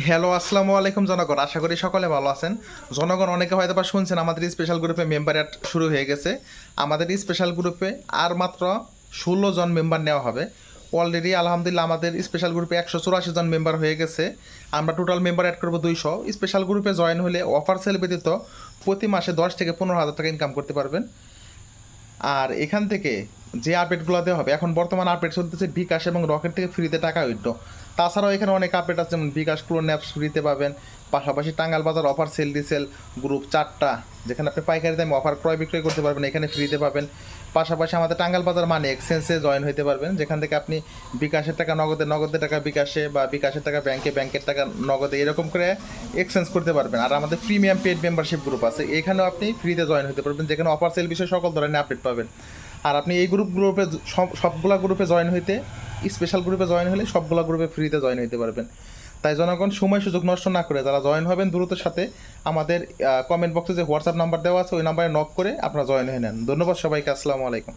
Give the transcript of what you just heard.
Hello আসসালামু আলাইকুম জনগণ। আশা করি সকলে ভালো আছেন। জনগণ, অনেকে হয়তো বা শুনছেন, আমাদের স্পেশাল গ্রুপে মেম্বার অ্যাড শুরু হয়ে গেছে। আমাদের স্পেশাল গ্রুপে আর মাত্র ষোলো জন মেম্বার নেওয়া হবে। অলরেডি আলহামদুলিল্লাহ, আমাদের স্পেশাল গ্রুপে একশো চুরাশি জন মেম্বার হয়ে গেছে। আমরা টোটাল মেম্বার অ্যাড করব দুইশো। স্পেশাল গ্রুপে জয়েন হলে অফার সেল ব্যতীত প্রতি মাসে দশ থেকে পনেরো হাজার টাকা ইনকাম করতে পারবেন। আর এখান থেকে যে আপডেটগুলো দেওয়া হবে। এখন বর্তমান আপডেট চলতেছে বিকাশ এবং রকেট থেকে ফ্রিতে টাকা উইথড্র তাছাড়াও এখানে অনেক আপডেট আছে, যেমন বিকাশ ক্লোন অ্যাপস ফ্রিতে পাবেন। পাশাপাশি টাঙ্গাল বাজার অফার সেল রিসেল গ্রুপ চারটা, যেখানে আপনি পাইকারি দামে অফার ক্রয় বিক্রয় করতে পারবেন, এখানে ফ্রিতে পাবেন। পাশাপাশি আমাদের টাঙ্গাল বাজার মানে এক্সচেঞ্জে জয়েন হতে পারবেন, যেখান থেকে আপনি বিকাশের টাকা নগদে, নগদের টাকা বিকাশে বা বিকাশের টাকা ব্যাংকে ব্যাংকের টাকা নগদে এরকম করে এক্সচেঞ্জ করতে পারবেন। আর আমাদের প্রিমিয়াম পেড মেম্বারশিপ গ্রুপ আছে, এখানেও আপনি ফ্রিতে জয়েন হতে পারবেন, যেখানে অফার সেল বিষয়ে সকল ধরনের আপডেট পাবেন। আর আপনি এই গ্রুপ গ্রুপে সব- সবগুলা গ্রুপে জয়েন হইতে স্পেশাল গ্রুপে জয়েন হলে সবগুলা গ্রুপে ফ্রিতে জয়েন হইতে পারবেন। তাই জনগণ সময় সুযোগ নষ্ট না করে, যারা জয়েন হবেন দ্রুত সাথে আমাদের কমেন্ট বক্সে যে হোয়াটসঅ্যাপ নাম্বার দেওয়া আছে, ওই নাম্বারে নক করে আপনারা জয়েন হয়ে নেন। ধন্যবাদ সবাইকে, আসসালামু আলাইকুম।